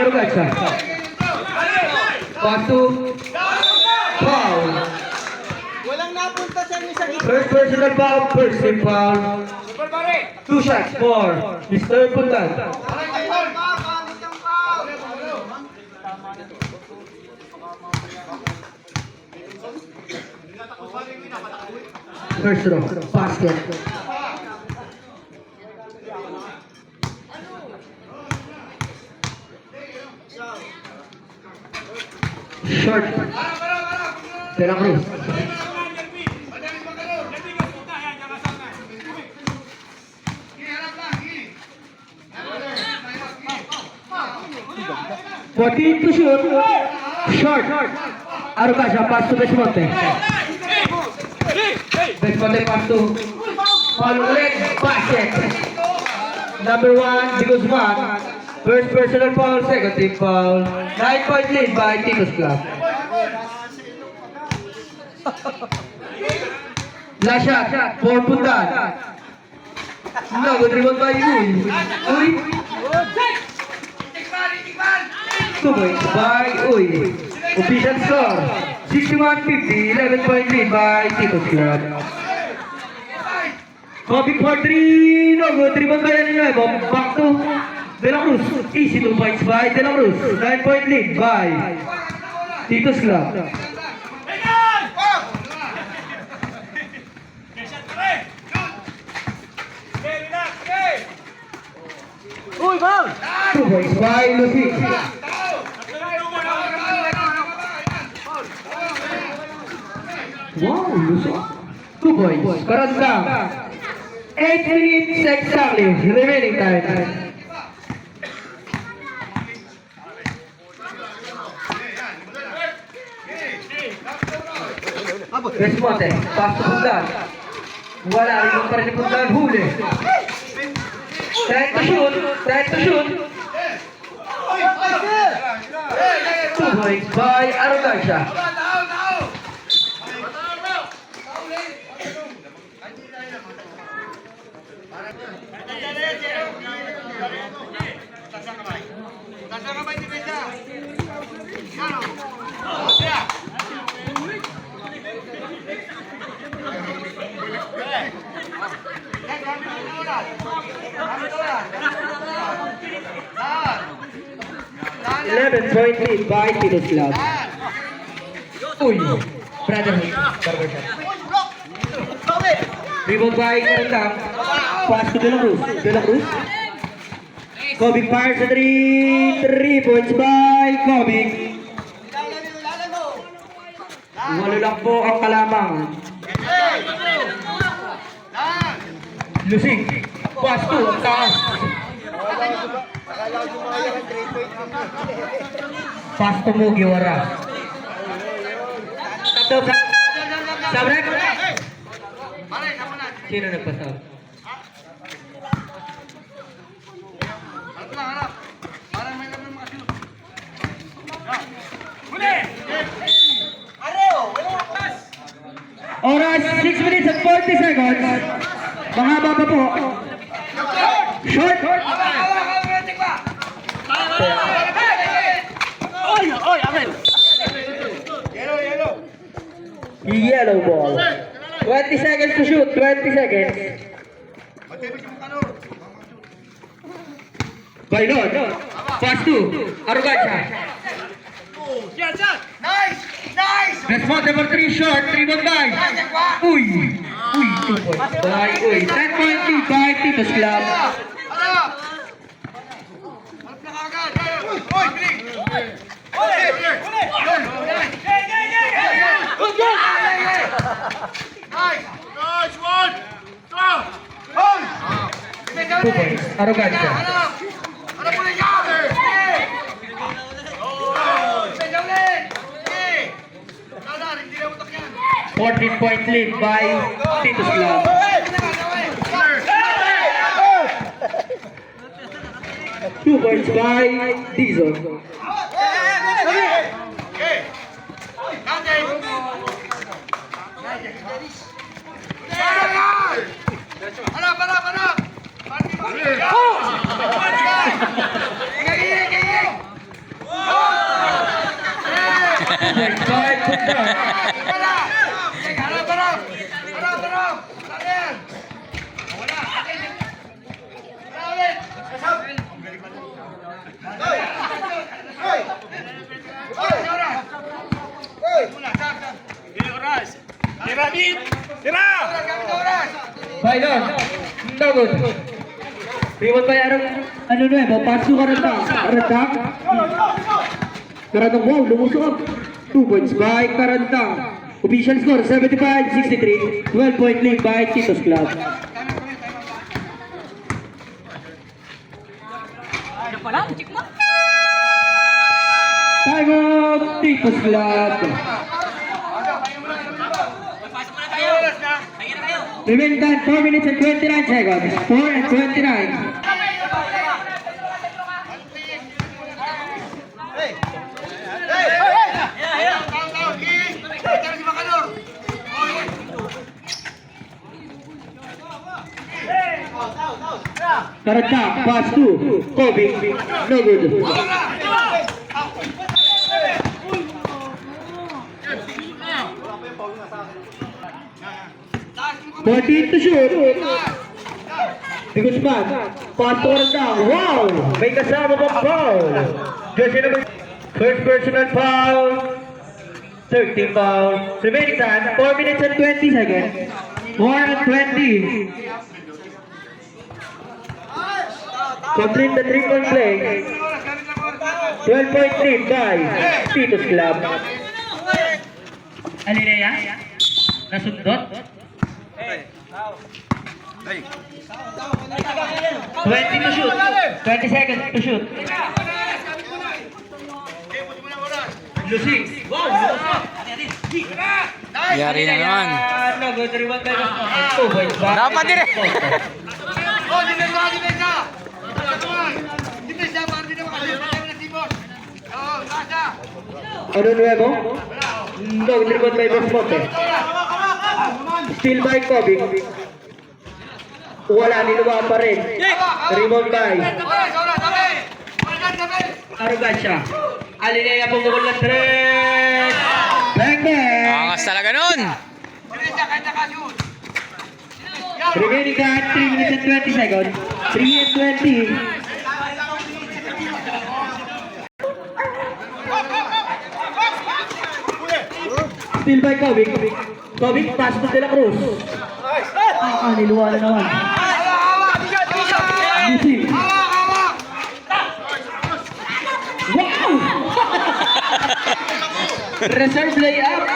Erogacha. Pass to foul. Walang napunta sa isa First personal foul, first team foul. Two shots for Mr. Puntan. First row, basket. Short. De La Cruz. Fourteen to shoot. Short. Arukasha pass to Besmonte. Besmonte pass to Palulet basket. Number one, De Guzman. First personal foul, second team foul. Nine point lead by Ticos Club. Last shot for good rebound by Uy. Uy. Points by Uy. Official score, 61-50, 11 point lead by Ticos Club. Kobe for three, no good rebound by Nuevo. Back to De La Cruz. Easy two points by De La Cruz. 9 point lead by Ticos Club. Two points by Lucy. Wow, Lucy. Two points. Karanda. Eight minutes exactly remaining time. Responde. Pass to Pundan. Wala rin pa rin si Pundan. Huli. দায়িত্ব শুন দায়িত্ব Thank you. 120 by Tito Club. Uy, brotherhood. Barbershop. Rebound by Karantang. Pass to De La Cruz. De La Cruz. Kobe fires sa 3. 3 points by Kobe. Walo lang po ang kalamang. Lusing. Pass to. Taas. Pass to Mugiwara. Tato sa... Sabrek? Sino nagpasab? Oras 6 minutes and 40 seconds. Mahaba pa po. Short. Oy, oy, amen! Yellow ball. 20 seconds to shoot. 20 seconds. Bailon. Fast two. Arrogancia. Yan, yan! Response number 3 short. 3 ball guys. Uy. Uy. 2 points by Uy. 10 point lead by Titos Club. Two points. Arrogancia. Fourteen point lead by Titos Club. Two points by Dizon. No good. Reward by Arang. Ano na eh, pasu karanta. Karanta. Karanta, wow, lumusok. Two points by Karanta. Official score, 75-63. 12 point lead by Titos Club. Time of Titos Club. Remaining time, 4 minutes and 29 seconds. 4 and 29. Karanta, pass to Kobe. No good. Fourteen to shoot. Guzman. To Karanta. Wow! May kasama pang foul. Jersey number First personal foul. 13 foul. Remaining time, 4 minutes and 20 seconds. 4 and 20. Complete the three-point play. 12 point lead by Titus Club. Alineya? Nasundot? 20 to shoot. 20 seconds to shoot. Lusing. Wow! Yari na naman. Dapat din eh. Ano nuevo? No, rebound by Vesmonte. Still by Kobe. Wala, niluwa pa rin. Rebound by! Arrogancia. Alineya pong gumul ng tres. Bang bang! Angas talaga nun. Remaining time, 3 minutes and 20 seconds. 3 and 20. Still by Kobe. Kobe, pass to De La Cruz. Ah, niluwa na naman. Hawak! Wow! Reserve layup.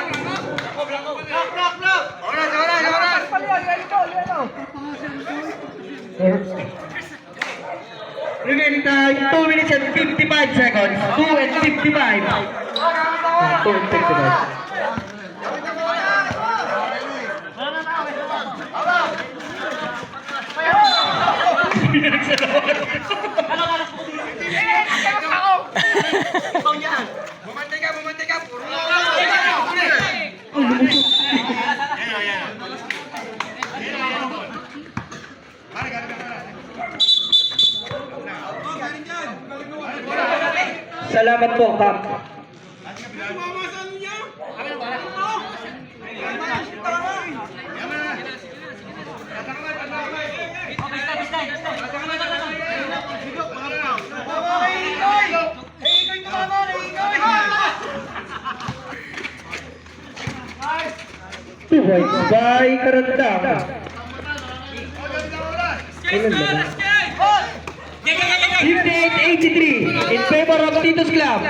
Remaining time, 2 minutes and 55 seconds. 2 and 55. Ah, 2 and 55. Bumantay ka, bumantay ka! Puro lang! Oh, lumusok. Salamat po, Kap. Two points by Karandang. Ba? 58-83 in favor of Titos Club.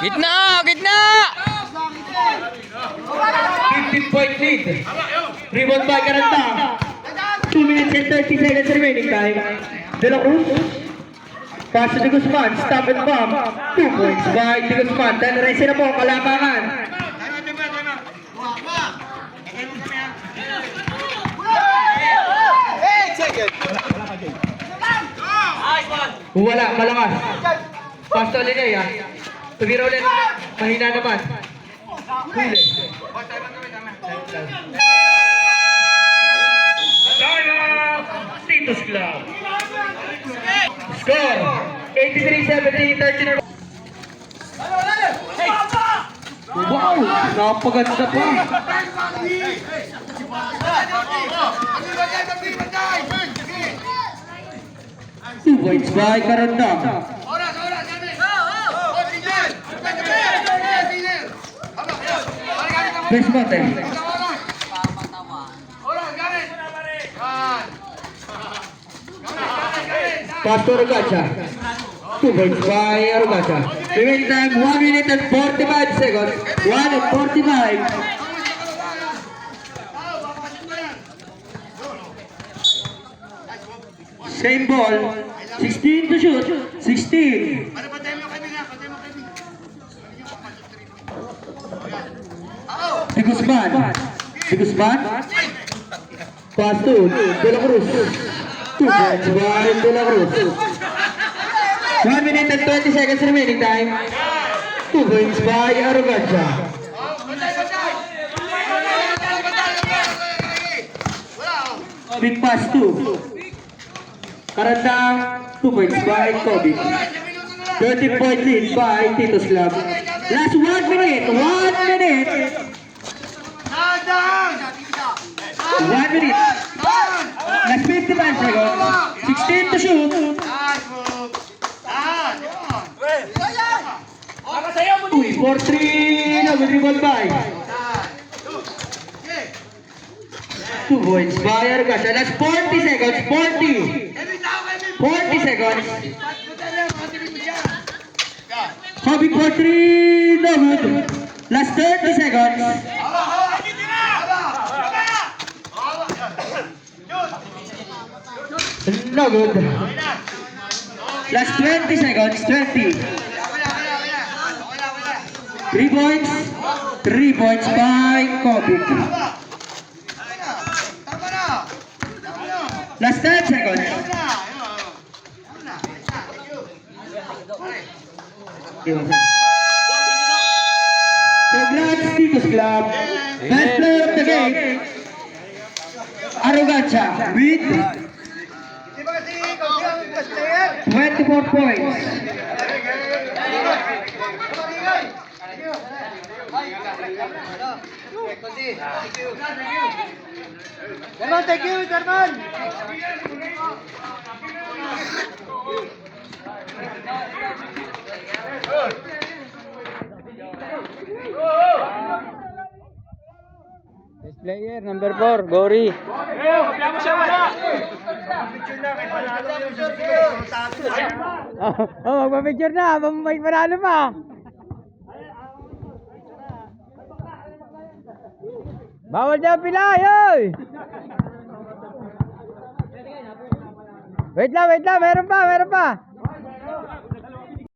Gitna! Gitna! 15 point lead. Rebound by Karandang. 2 minutes and 30 seconds remaining time. De La Cruz. Pass to Guzman. Stop and bomb. 2 points by Guzman. 10 race na po ang kalamangan. Wala, malakas. Pass to Linnea. Tumira ulit. Mahina naman. Huli. Titus Club. Score 83-70, 13 Wow! Napaganda pa. Two points by Karandang. Oras, oras, Janet. Oh, tingin. Tingin, tingin. Haba, haba. Oras, Janet, tama. Base button. Oras. Oras, Janet. Yan. Pass to Arugacha. Two points by Arugacha. Remaining time 1 minute and 45 seconds. 1 and 45. Same ball. 16 to shoot. 16. Ano, patay mo kaibigan, patay mo. Oh, Si Guzman. Si Guzman. Pass to De La Cruz. Points by De La Cruz. 1 minute and 20 seconds remaining time. Two points by oh. Big pass to Karandang. Points by Kobe. Oras, sa minuto na lang. 30 point lead by Tito's Club. Last 1 minute. 1 minute. Nadang! 1 minute. Last 55 seconds. 16 to shoot. Uy, 4-3 na rebound by. Okay. 2 points by Argasha. Last 40 seconds. 40. 40 seconds. Hobby potri Dawud. Last 30 seconds. No good. Last 20 seconds. 20. 3 points. 3 points by Kobik. Last 10 Okay. Congrats, Titos Club. Best player of the game. Arugacha with Di ba kasi ikaw siya ang best player? 24 points. German, thank you, German. Best player, number 4, Gori. Oh, oh magpa-picture na, may panalo pa. Bawal dyan pilay, oy! Wait lang, wait lang, meron pa, meron pa.